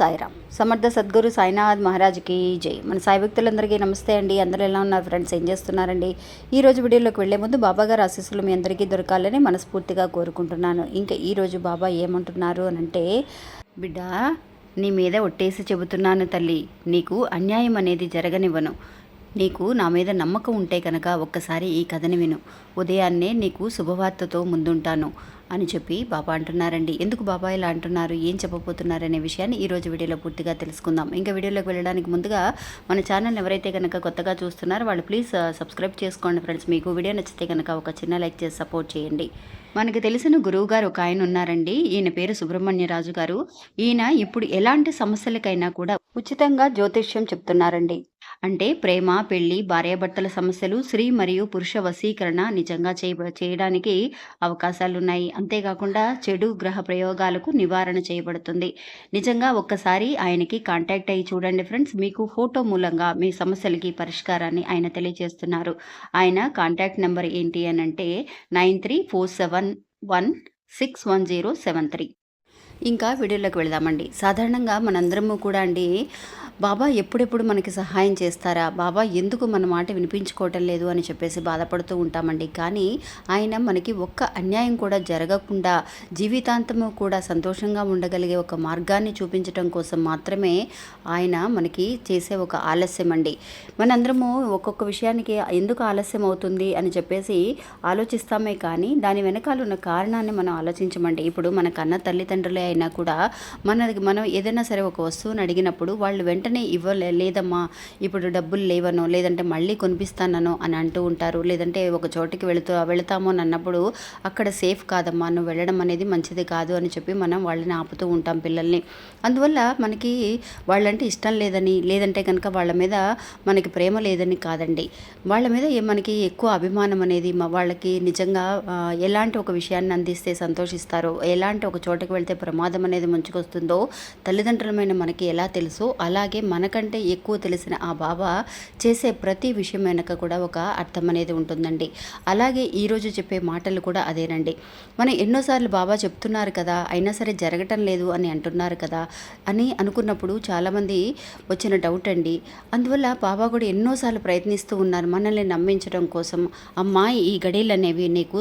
సాయిరామ్. సమర్థ సద్గురు సాయినాథ్ మహారాజ్కి జై. మన సాయి భక్తులందరికీ నమస్తే అండి. అందరూ ఎలా ఉన్నారు ఫ్రెండ్స్? ఏం చేస్తున్నారండి? ఈ రోజు వీడియోలోకి వెళ్ళే ముందు బాబా గారు ఆశీస్సులు మీ అందరికీ దొరకాలని మనస్ఫూర్తిగా కోరుకుంటున్నాను. ఇంకా ఈ రోజు బాబా ఏమంటున్నారు అని అంటే బిడ్డ నీ మీద ఒట్టేసి చెబుతున్నాను తల్లి. నీకు అన్యాయం అనేది జరగనివ్వను. నీకు నా మీద నమ్మకం ఉంటే కనుక ఒక్కసారి ఈ కథని విను. ఉదయాన్నే నీకు శుభవార్తతో ముందుంటాను. అని చెప్పి బాబా అంటున్నారండి. ఎందుకు బాబా ఇలా అంటున్నారు? ఏం చెప్పబోతున్నారు అనే విషయాన్ని ఈరోజు వీడియోలో పూర్తిగా తెలుసుకుందాం. ఇంకా వీడియోలోకి వెళ్ళడానికి ముందుగా మన ఛానల్ ఎవరైతే కనుక కొత్తగా చూస్తున్నారో వాళ్ళు ప్లీజ్ uh, సబ్స్క్రైబ్ చేసుకోండి ఫ్రెండ్స్. మీకు వీడియో నచ్చితే కనుక ఒక చిన్న లైక్ చేసి సపోర్ట్ చేయండి. మనకు తెలిసిన గురువు గారు ఒక ఆయన ఉన్నారండి. ఈయన పేరు సుబ్రహ్మణ్యరాజు గారు. ఈయన ఇప్పుడు ఎలాంటి సమస్యలకైనా కూడా ఉచితంగా జ్యోతిష్యం చెప్తున్నారండి. అంటే ప్రేమ పెళ్ళి భార్యాభర్తల సమస్యలు స్త్రీ మరియు పురుష వశీకరణ నిజంగా చేయ చేయడానికి అవకాశాలు ఉన్నాయి అంతేకాకుండా చెడు గ్రహ ప్రయోగాలకు నివారణ చేయబడుతుంది. నిజంగా ఒక్కసారి ఆయనకి కాంటాక్ట్ అయ్యి చూడండి ఫ్రెండ్స్ మీకు ఫోటో మూలంగా మీ సమస్యలకి పరిష్కారాన్ని ఆయన తెలియజేస్తున్నారు. ఆయన కాంటాక్ట్ నెంబర్ ఏంటి అని అంటే nine three four seven one six one zero seven three ఇంకా వీడియోలోకి వెళదామండి. సాధారణంగా మనందరము కూడా అండి బాబా ఎప్పుడెప్పుడు మనకి సహాయం చేస్తారా? బాబా ఎందుకు మన మాట వినిపించుకోవటం లేదు? అని చెప్పేసి బాధపడుతూ ఉంటామండి. కానీ ఆయన మనకి ఒక్క అన్యాయం కూడా జరగకుండా జీవితాంతము కూడా సంతోషంగా ఉండగలిగే ఒక మార్గాన్ని చూపించటం కోసం మాత్రమే ఆయన మనకి చేసే ఒక ఆలస్యం అండి మనందరము ఒక్కొక్క విషయానికి ఎందుకు ఆలస్యం అవుతుంది అని చెప్పేసి ఆలోచిస్తామే కానీ దాని వెనకాల ఉన్న కారణాన్ని మనం ఆలోచించమండి. ఇప్పుడు మన కన్న తల్లిదండ్రులే అయినా కూడా మనకి మనం ఏదైనా సరే ఒక వస్తువుని అడిగినప్పుడు వాళ్ళు వెంటనే ఇవ్వలే లేదమ్మా ఇప్పుడు డబ్బులు లేవనో లేదంటే మళ్ళీ కొనిపిస్తానో అని అంటూ ఉంటారు. లేదంటే ఒక చోటికి వెళుతూ వెళతామో అని అన్నప్పుడు అక్కడ సేఫ్ కాదమ్మా నువ్వు వెళ్ళడం అనేది మంచిది కాదు అని చెప్పి మనం వాళ్ళని ఆపుతూ ఉంటాం పిల్లల్ని. అందువల్ల మనకి వాళ్ళంటే ఇష్టం లేదని లేదంటే కనుక వాళ్ళ మీద మనకి ప్రేమ లేదని కాదండి. వాళ్ళ మీద మనకి ఎక్కువ అభిమానం అనేది మా వాళ్ళకి నిజంగా ఎలాంటి ఒక విషయాన్ని అందిస్తే సంతోషిస్తారో ఎలాంటి ఒక చోటకి వెళ్తే ప్రమాదం అనేది ముంచుకొస్తుందో తల్లిదండ్రులమైన మనకి ఎలా తెలుసో అలాగే మనకంటే ఎక్కువ తెలిసిన ఆ బాబా చేసే ప్రతి విషయం వెనక కూడా ఒక అర్థం అనేది ఉంటుందండి. అలాగే ఈరోజు చెప్పే మాటలు కూడా అదేనండి. మనం ఎన్నోసార్లు బాబా చెప్తున్నారు కదా అయినా సరే జరగటం లేదు అని అంటున్నారు కదా అని అనుకున్నప్పుడు చాలామంది వచ్చిన డౌట్ అండి. అందువల్ల బాబా కూడా ఎన్నోసార్లు ప్రయత్నిస్తూ ఉన్నారు మనల్ని నమ్మించడం కోసం. అమ్మాయి ఈ గడియలు అనేవి నీకు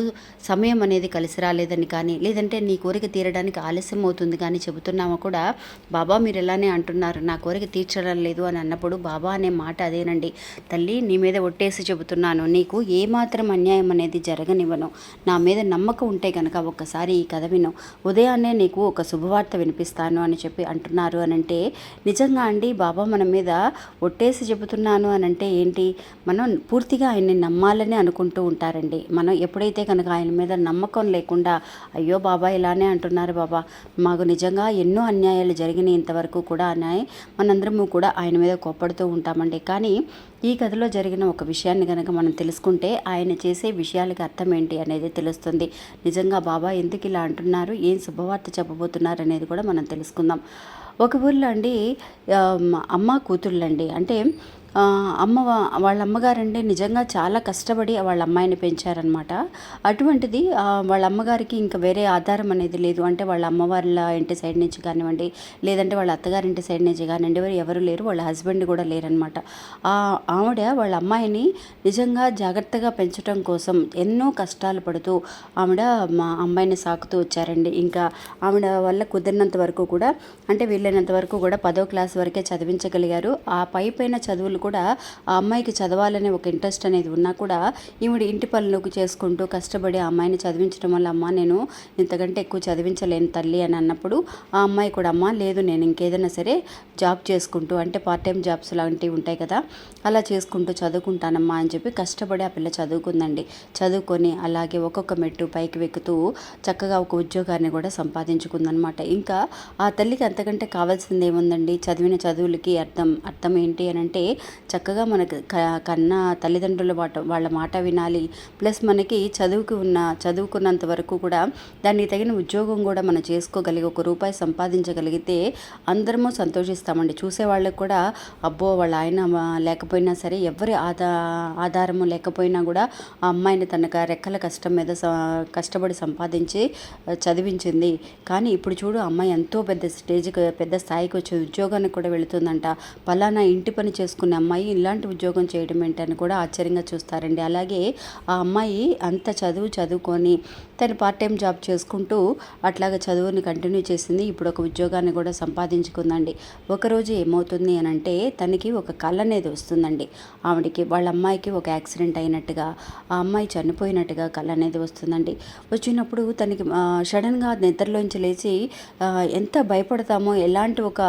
సమయం అనేది కలిసి రాలేదని కానీ లేదంటే నీ కోరిక తీరడానికి ఆలస్యం అర్థమవుతుంది కానీ చెబుతున్నాము కూడా బాబా మీరు ఎలానే అంటున్నారు. నా కోరిక తీర్చడం లేదు అని అన్నప్పుడు బాబా అనే మాట అదేనండి. తల్లి నీ మీద ఒట్టేసి చెబుతున్నాను. నీకు ఏమాత్రం అన్యాయం అనేది జరగనివ్వను. నా మీద నమ్మకం ఉంటే కనుక ఒక్కసారి ఈ కథ విను. ఉదయాన్నే నీకు ఒక శుభవార్త వినిపిస్తాను అని చెప్పి అంటున్నారు అని అంటే నిజంగా అండి బాబా మన మీద ఒట్టేసి చెబుతున్నాను అని అంటే ఏంటి? మనం పూర్తిగా ఆయన్ని నమ్మాలని అనుకుంటూ ఉంటారండి. మనం ఎప్పుడైతే కనుక ఆయన మీద నమ్మకం లేకుండా అయ్యో బాబా ఇలానే అంటున్నారు బాబా. మాకు నిజంగా ఎన్నో అన్యాయాలు జరిగినాయి ఇంతవరకు కూడా అన్నాయి. మనందరము కూడా ఆయన మీద కోప్పడుతూ ఉంటామండి. కానీ ఈ కథలో జరిగిన ఒక విషయాన్ని కనుక మనం తెలుసుకుంటే ఆయన చేసే విషయాలకి అర్థం ఏంటి అనేది తెలుస్తుంది. నిజంగా బాబా ఎందుకు ఇలా అంటున్నారు? ఏం శుభవార్త చెప్పబోతున్నారు అనేది కూడా మనం తెలుసుకుందాం. ఒక ఊర్లో అండి అమ్మ కూతుళ్ళండి. అంటే అమ్మ వాళ్ళ అమ్మగారండి నిజంగా చాలా కష్టపడి వాళ్ళ అమ్మాయిని పెంచారనమాట అటువంటిది వాళ్ళ అమ్మగారికి ఇంకా వేరే ఆధారం అనేది లేదు. అంటే వాళ్ళ అమ్మవార్ల ఇంటి సైడ్ నుంచి కానివ్వండి లేదంటే వాళ్ళ అత్తగారింటి సైడ్ నుంచి కానివ్వండి ఎవరు ఎవరు లేరు వాళ్ళ హస్బెండ్ కూడా లేరనమాట ఆవిడ వాళ్ళ అమ్మాయిని నిజంగా జాగ్రత్తగా పెంచడం కోసం ఎన్నో కష్టాలు పడుతూ ఆవిడ మా అమ్మాయిని సాకుతూ వచ్చారండి. ఇంకా ఆవిడ వల్ల కుదిరినంత వరకు కూడా అంటే వీళ్ళైనంత వరకు కూడా పదో క్లాస్ వరకే చదివించగలిగారు. ఆ పై పైన చదువులు కూడా ఆ అమ్మాయికి చదవాలనే ఒక ఇంట్రెస్ట్ అనేది ఉన్నా కూడా ఈవిడ ఇంటి పనులకు చేసుకుంటూ కష్టపడి ఆ అమ్మాయిని చదివించడం వల్ల అమ్మ నేను ఇంతకంటే ఎక్కువ చదివించలేను తల్లి అని అన్నప్పుడు ఆ అమ్మాయి కూడా అమ్మ లేదు నేను ఇంకేదైనా సరే జాబ్ చేసుకుంటూ అంటే పార్ట్ టైం జాబ్స్ లాంటివి ఉంటాయి కదా అలా చేసుకుంటూ చదువుకుంటానమ్మా అని చెప్పి కష్టపడి ఆ పిల్ల చదువుకుందండి. చదువుకొని అలాగే ఒక్కొక్క మెట్టు పైకి వెక్కుతూ చక్కగా ఒక ఉద్యోగాన్ని కూడా సంపాదించుకుందనమాట ఇంకా ఆ తల్లికి అంతకంటే కావాల్సింది ఏముందండి చదివిన చదువులకి అర్థం అర్థం ఏంటి అని అంటే చక్కగా మనకు క- కన్న తల్లిదండ్రుల మాట వాళ్ళ మాట వినాలి. ప్లస్ మనకి చదువుకు ఉన్న చదువుకున్నంత వరకు కూడా దానికి తగిన ఉద్యోగం కూడా మనం చేసుకోగలిగి ఒక రూపాయి సంపాదించగలిగితే అందరము సంతోషిస్తామండి. చూసే వాళ్ళకి కూడా అబ్బో వాళ్ళ ఆయన లేకపోయినా సరే ఎవరి ఆదా ఆధారము లేకపోయినా కూడా ఆ అమ్మాయిని తన రెక్కల కష్టం మీద స- కష్టపడి సంపాదించి చదివించింది. కానీ ఇప్పుడు చూడు అమ్మాయి ఎంతో పెద్ద స్టేజ్కి పెద్ద స్థాయికి వచ్చే ఉద్యోగానికి కూడా వెళుతుందంట. పలానా ఇంటి పని చేసుకునే అమ్మాయి ఇలాంటి ఉద్యోగం చేయడం ఏంటని కూడా ఆశ్చర్యంగా చూస్తారండి. అలాగే ఆ అమ్మాయి అంత చదువు చదువుకొని తను పార్ట్ టైం జాబ్ చేసుకుంటూ అట్లాగా చదువుని కంటిన్యూ చేసింది. ఇప్పుడు ఒక ఉద్యోగాన్ని కూడా సంపాదించుకుందండి. ఒకరోజు ఏమవుతుంది అని అంటే తనకి ఒక కళ అనేది వస్తుందండి. ఆవిడకి వాళ్ళ అమ్మాయికి ఒక యాక్సిడెంట్ అయినట్టుగా ఆ అమ్మాయి చనిపోయినట్టుగా కళ అనేది వస్తుందండి. వచ్చినప్పుడు తనకి సడన్గా నిద్రలోంచి లేచి ఎంత భయపడతామో ఎలాంటి ఒక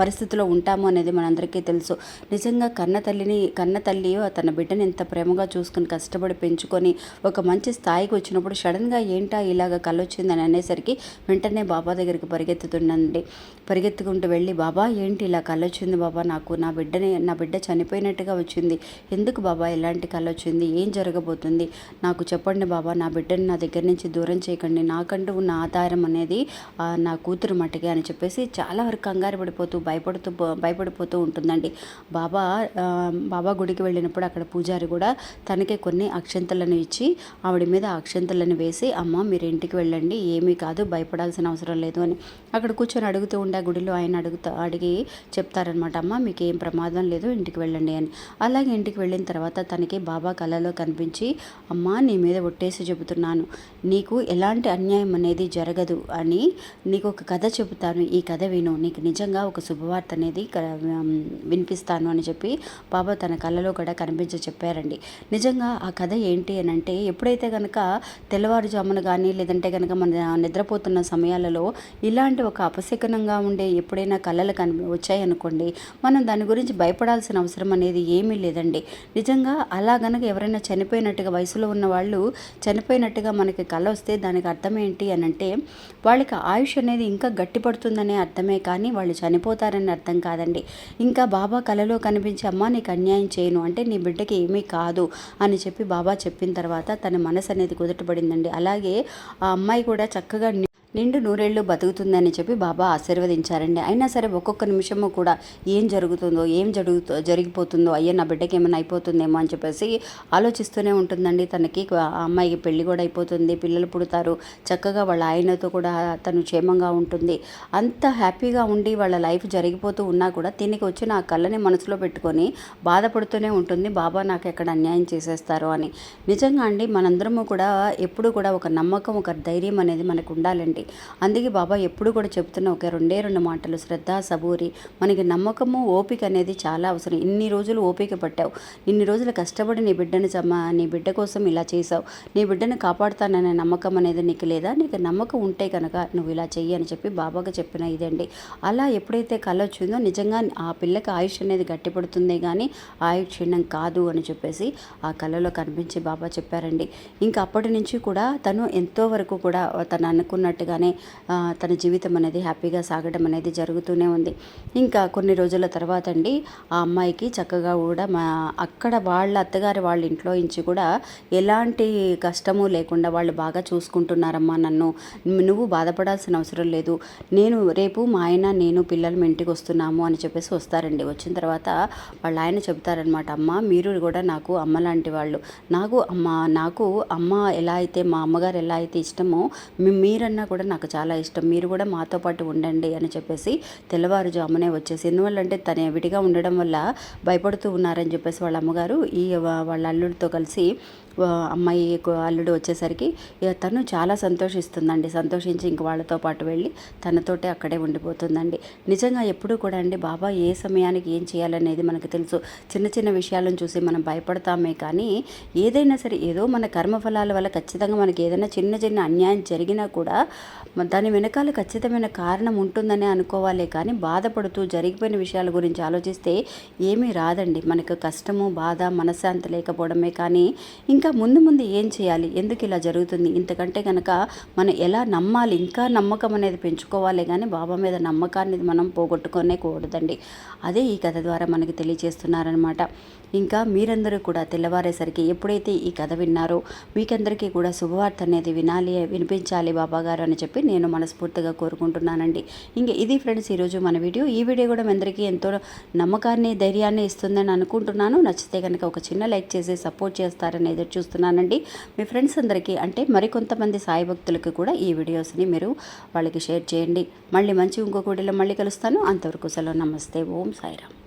పరిస్థితిలో ఉంటామో అనేది మనందరికీ తెలుసు. నిజంగా కన్న తల్లిని కన్న తల్లి తన బిడ్డని ఎంత ప్రేమగా చూసుకుని కష్టపడి పెంచుకొని ఒక మంచి స్థాయికి వచ్చినప్పుడు సడన్గా ఏంటా ఇలాగ కళ్ళొచ్చిందని అనేసరికి వెంటనే బాబా దగ్గరికి పరిగెత్తుతుండండి. పరిగెత్తుకుంటూ వెళ్ళి బాబా ఏంటి ఇలా కళ్ళొచ్చింది బాబా? నాకు నా బిడ్డని నా బిడ్డ చనిపోయినట్టుగా వచ్చింది. ఎందుకు బాబా ఇలాంటి కళ్ళొచ్చింది ఏం జరగబోతుంది? నాకు చెప్పండి బాబా నా బిడ్డని నా దగ్గర నుంచి దూరం చేయకండి. నాకంటూ ఉన్న ఆధారం అనేది నా కూతురు మట్టుకే అని చెప్పేసి చాలా వరకు కంగారు పడిపోతూ భయపడుతూ భయపడిపోతూ ఉంటుందండి. బాబా బాబా గుడికి వెళ్ళినప్పుడు అక్కడ పూజారి కూడా తనకి కొన్ని అక్షంతలను ఇచ్చి ఆవిడ మీద అక్షంతలను వేసి అమ్మ మీరు ఇంటికి వెళ్ళండి ఏమీ కాదు భయపడాల్సిన అవసరం లేదు అని. అక్కడ కూర్చొని అడుగుతూ ఉండే ఆ గుడిలో ఆయన అడుగుతా అడిగి చెప్తారనమాట అమ్మ మీకు ఏం ప్రమాదం లేదు ఇంటికి వెళ్ళండి అని. అలాగే ఇంటికి వెళ్ళిన తర్వాత తనకి బాబా కళలో కనిపించి అమ్మ నీ మీద ఒట్టేసి చెబుతున్నాను నీకు ఎలాంటి అన్యాయం అనేది జరగదు అని నీకు ఒక కథ చెబుతాను ఈ కథ విను నీకు నిజంగా ఒక శుభవార్త అనేది వినిపిస్తాను అని చెప్పి బాబా తన కళ్ళలో కూడా కనిపించి చెప్పారండి. నిజంగా ఆ కథ ఏంటి అని అంటే ఎప్పుడైతే కనుక తెల్లవారుజామున కానీ లేదంటే కనుక మన నిద్రపోతున్న సమయాలలో ఇలాంటి ఒక అపశకనంగా ఉండే ఎప్పుడైనా కళలు కని వచ్చాయనుకోండి మనం దాని గురించి భయపడాల్సిన అవసరం అనేది ఏమీ లేదండి. నిజంగా అలా గనక ఎవరైనా చనిపోయినట్టుగా వయసులో ఉన్న వాళ్ళు చనిపోయినట్టుగా మనకి కళ వస్తే దానికి అర్థం ఏంటి అని అంటే వాళ్ళకి ఆయుష్ అనేది ఇంకా గట్టిపడుతుందనే అర్థమే కానీ వాళ్ళు చనిపోతారని అర్థం కాదండి. ఇంకా బాబా కలలో కనిపించి అమ్మ నీకు అన్యాయం చేయను. అంటే నీ బిడ్డకి ఏమీ కాదు అని చెప్పి బాబా చెప్పిన తర్వాత తన మనసు అనేది కుదుటపడిందండి. అలాగే ఆ అమ్మాయి కూడా చక్కగా నిండు నూరేళ్ళు బతుకుతుందని చెప్పి బాబా ఆశీర్వదించారండి. అయినా సరే ఒక్కొక్క నిమిషము కూడా ఏం జరుగుతుందో ఏం జరుగుతూ జరిగిపోతుందో అయ్యో నా బిడ్డకి ఏమైనా అయిపోతుందేమో అని చెప్పేసి ఆలోచిస్తూనే ఉంటుందండి. తనకి ఆ అమ్మాయికి పెళ్ళి కూడా అయిపోతుంది పిల్లలు పుడతారు. చక్కగా వాళ్ళ ఆయనతో కూడా తను క్షేమంగా ఉంటుంది. అంత హ్యాపీగా ఉండి వాళ్ళ లైఫ్ జరిగిపోతూ ఉన్నా కూడా దీనికి వచ్చిన ఆ కళ్ళని మనసులో పెట్టుకొని బాధపడుతూనే ఉంటుంది. బాబా నాకు ఎక్కడ అన్యాయం చేసేస్తారు అని. నిజంగా అండి మనందరము కూడా ఎప్పుడు కూడా ఒక నమ్మకం ఒక ధైర్యం అనేది మనకు ఉండాలండి. అందుకే బాబా ఎప్పుడు కూడా చెప్తున్న ఒక రెండే రెండు మాటలు. శ్రద్ధ సబూరి. మనకి నమ్మకము ఓపిక అనేది చాలా అవసరం. ఇన్ని రోజులు ఓపిక పట్టావు. ఇన్ని రోజులు కష్టపడి నీ బిడ్డను చమ్మ నీ బిడ్డ కోసం ఇలా చేసావు నీ బిడ్డను కాపాడుతాననే నమ్మకం అనేది నీకు లేదా? నీకు నమ్మకం ఉంటే కనుక నువ్వు ఇలా చెయ్యి అని చెప్పి బాబాకి చెప్పిన ఇదండి. అలా ఎప్పుడైతే కళ వచ్చిందో నిజంగా ఆ పిల్లకి ఆయుష్ అనేది గట్టిపడుతుందే కానీ ఆయుష్ క్షీణం కాదు అని చెప్పేసి ఆ కళలో కనిపించి బాబా చెప్పారండి. ఇంకా అప్పటి నుంచి కూడా తను ఎంతో వరకు కూడా తను అనుకున్నట్టుగా ఆ, తన జీవితం అనేది హ్యాపీగా సాగడం అనేది జరుగుతూనే ఉంది. ఇంకా కొన్ని రోజుల తర్వాత అండి ఆ అమ్మాయికి చక్కగా కూడా మా అక్కడ వాళ్ళ అత్తగారి వాళ్ళ ఇంట్లో నుంచి కూడా ఎలాంటి కష్టము లేకుండా వాళ్ళు బాగా చూసుకుంటున్నారమ్మా నన్ను. నువ్వు బాధపడాల్సిన అవసరం లేదు. నేను రేపు మా ఆయన నేను పిల్లలు ఇంటికి వస్తున్నాము అని చెప్పేసి వస్తారండి. వచ్చిన తర్వాత వాళ్ళ ఆయన చెప్తారనమాట అమ్మ మీరు కూడా నాకు అమ్మ లాంటి వాళ్ళు. నాకు అమ్మ నాకు అమ్మ ఎలా అయితే మా అమ్మగారు ఎలా అయితే ఇష్టమో మీరన్నా కూడా నాకు చాలా ఇష్టం. మీరు కూడా మాతో పాటు ఉండండి అని చెప్పేసి తెల్లవారుజామునే వచ్చేసి ఎందువల్లంటే తను విడిగా ఉండడం వల్ల భయపడుతూ ఉన్నారని చెప్పేసి వాళ్ళ అమ్మగారు ఈ వాళ్ళ అల్లుడితో కలిసి అమ్మాయి అల్లుడు వచ్చేసరికి తను చాలా సంతోషిస్తుందండి. సంతోషించి ఇంక వాళ్ళతో పాటు వెళ్ళి తనతోటే అక్కడే ఉండిపోతుందండి. నిజంగా ఎప్పుడూ కూడా అండి బాబా ఏ సమయానికి ఏం చేయాలనేది మనకు తెలుసు. చిన్న చిన్న విషయాలను చూసి మనం భయపడతామే కానీ ఏదైనా సరే ఏదో మన కర్మఫలాల వల్ల ఖచ్చితంగా మనకి ఏదైనా చిన్న చిన్న అన్యాయం జరిగినా కూడా దాని వెనకాల ఖచ్చితమైన కారణం ఉంటుందని అనుకోవాలే కానీ బాధపడుతూ జరిగిపోయిన విషయాల గురించి ఆలోచిస్తే ఏమీ రాదండి. మనకు కష్టము బాధ మనశ్శాంతి లేకపోవడమే కానీ ఇంకా ముందు ముందు ఏం చేయాలి? ఎందుకు ఇలా జరుగుతుంది? ఇంతకంటే కనుక మనం ఎలా నమ్మాలి? ఇంకా నమ్మకం అనేది పెంచుకోవాలి కానీ బాబా మీద నమ్మకాన్ని మనం పోగొట్టుకునే కూడదండి. అదే ఈ కథ ద్వారా మనకి తెలియజేస్తున్నారనమాట ఇంకా మీరందరూ కూడా తెల్లవారేసరికి ఎప్పుడైతే ఈ కథ విన్నారో మీకందరికీ కూడా శుభవార్త అనేది వినాలి వినిపించాలి బాబాగారు అని చెప్పి నేను మనస్ఫూర్తిగా కోరుకుంటున్నానండి. ఇంకా ఇది ఫ్రెండ్స్ ఈరోజు మన వీడియో. ఈ వీడియో కూడా మీ అందరికీ ఎంతో నమ్మకాన్ని ధైర్యాన్ని ఇస్తుందని అనుకుంటున్నాను. నచ్చితే కనుక ఒక చిన్న లైక్ చేసి సపోర్ట్ చేస్తారని ఎదురు చూస్తున్నానండి. మీ ఫ్రెండ్స్ అందరికీ అంటే మరికొంతమంది సాయి భక్తులకు కూడా ఈ వీడియోస్ని మీరు వాళ్ళకి షేర్ చేయండి. మళ్ళీ మంచి ఇంకొక వీడియోలో మళ్ళీ కలుస్తాను. అంతవరకు సెలవు. నమస్తే. ఓం సాయిరామ్.